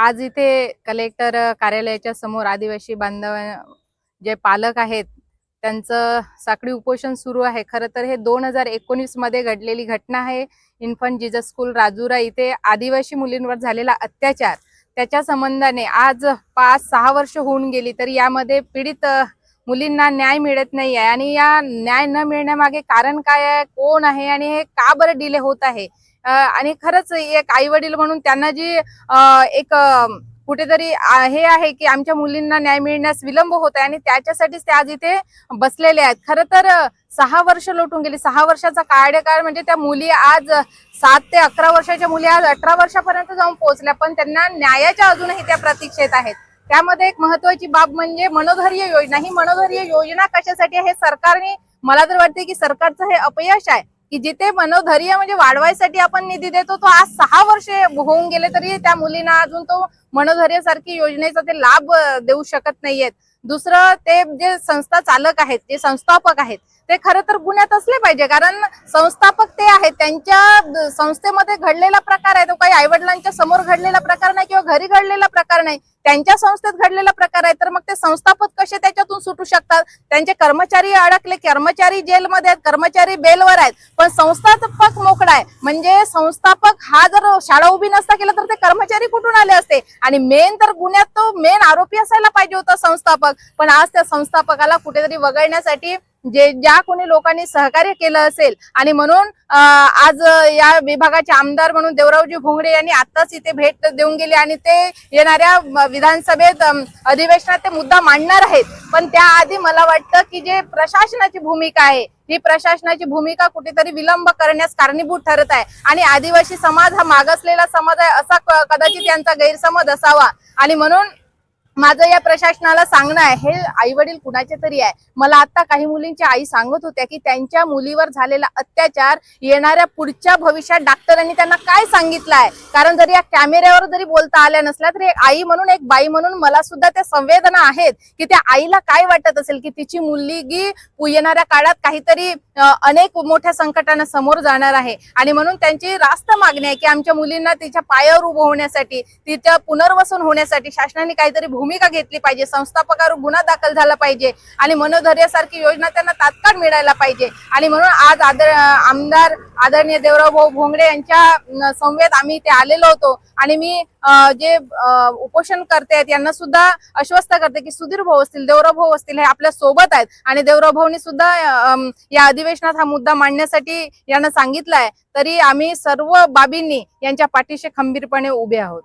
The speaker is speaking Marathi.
आज इथे कलेक्टर कार्यालयाच्या समोर आदिवासी बांधव जे पालक आहेत त्यांचं साखळी उपोषण सुरू आहे. खरं तर हे दोन हजार एकोणीसमध्ये घडलेली घटना आहे. इन्फंट जिजस स्कूल राजुरा इथे आदिवासी मुलींवर झालेला अत्याचार. त्याच्या संबंधाने आज पाच सहा वर्ष होऊन गेली तर यामध्ये पीडित मुलींना न्याय मिळत नाही आहे आणि या न्याय न मिळण्यामागे कारण काय आहे? कोण आहे? आणि हे का बरं डिले होत आहे? आणि खरंच एक आई वडील म्हणून त्यांना जी एक कुठेतरी हे आहे की आमच्या मुलींना न्याय मिळण्यास विलंब होत आहे आणि त्याच्यासाठीच ते आज इथे बसलेले आहेत. खरं तर सहा वर्ष लोटून गेली. सहा वर्षाचा कार्यकाळ म्हणजे त्या मुली आज सात ते अकरा वर्षाच्या मुली आज अठरा वर्षापर्यंत जाऊन पोहोचल्या पण त्यांना न्यायाच्या अजूनही त्या प्रतीक्षेत आहेत. त्यामध्ये एक महत्वाची बाब म्हणजे मनोधैर्य योजना. ही मनोधैर्य योजना कशासाठी आहे? हे सरकारने मला तर वाटते की सरकारचं हे अपयश आहे की जिथे मनोधैर्य म्हणजे वाढवायसाठी आपण निधी देतो तो आज सहा वर्षे होऊन गेले तरी त्या मुलींना अजून तो मनोधैर्य सारखी योजनेचा ते लाभ देऊ शकत नाहीयेत. दुसरं ते जे संस्था चालक आहेत जे संस्थापक आहेत ते खरं तर गुन्ह्यात असले पाहिजे. कारण संस्थापक ते आहेत त्यांच्या संस्थेमध्ये घडलेला प्रकार आहे तो काही आईवडिलांच्या समोर घडलेला प्रकार नाही किंवा घरी घडलेला प्रकार नाही. त्यांच्या संस्थेत घडलेला प्रकार आहे तर मग ते संस्थापक कसे त्याच्यातून सुटू शकतात? त्यांचे कर्मचारी अडकले कर्मचारी जेलमध्ये आहेत कर्मचारी बेलवर आहेत पण संस्थापक मोकळा आहे. म्हणजे संस्थापक हा जर शाळा उभी नसता केला तर ते कर्मचारी कुठून आले असते? आणि मेन तर गुन्ह्यात तो मेन आरोपी असायला पाहिजे होता संस्थापक. पण आज त्या संस्थापकाला कुठेतरी वगळण्यासाठी जे ज्या कोणी लोकांनी सहकार्य केलं असेल आणि म्हणून आज या विभागाचे आमदार म्हणून देवरावजी भोंगडे यांनी आताच इथे भेट देऊन गेले आणि ते येणाऱ्या विधानसभेत अधिवेशनात ते मुद्दा मांडणार आहेत. पण त्याआधी मला वाटतं की जे प्रशासनाची भूमिका आहे ही प्रशासनाची भूमिका कुठेतरी विलंब करण्यास कारणीभूत ठरत आहे. आणि आदिवासी समाज हा मागासलेला समाज आहे असा कदाचित यांचा गैरसमज असावा. आणि म्हणून माझं या प्रशासनाला सांगणं आहे हे आई वडील कुणाचे तरी आहे. मला आता काही मुलींची आई सांगत होत्या की त्यांच्या मुलीवर झालेला अत्याचार येणाऱ्या पुढच्या भविष्यात डॉक्टरांनी त्यांना काय सांगितलं आहे? कारण जरी या कॅमेऱ्यावर जरी बोलता आल्या नसल्या तरी आई म्हणून एक बाई म्हणून मला सुद्धा त्या संवेदना आहेत की त्या आईला काय वाटत असेल की तिची मुलगी येणाऱ्या काळात काहीतरी अनेक मोठ्या संकटांना समोर जाणार आहे. आणि म्हणून त्यांची रास्त मागणी आहे की आमच्या मुलींना तिच्या पायावर उभं होण्यासाठी तिच्या पुनर्वसन होण्यासाठी शासनाने काहीतरी भूमिका घेतली पाहिजे संस्थापकावर गुन्हा दाखल झाला पाहिजे आणि मनोधैर्यासारखी योजना त्यांना तात्काळ मिळायला पाहिजे. आणि म्हणून आज आदर आमदार आदरणीय देवराव भाऊ भोंगडे यांच्या संवेद समवेत आम्ही इथे आलेलो होतो. आणि मी जे उपोषण करते आहेत यांना सुद्धा आश्वस्त करते की सुधीर भाऊ असतील देवराव भाऊ असतील हे आपल्यासोबत आहेत. आणि देवराव भाऊनी सुद्धा या अधिवेशनात हा मुद्दा मांडण्यासाठी यांना सांगितलं आहे. तरी आम्ही सर्व बाबींनी यांच्या पाठीशी खंबीरपणे उभे आहोत.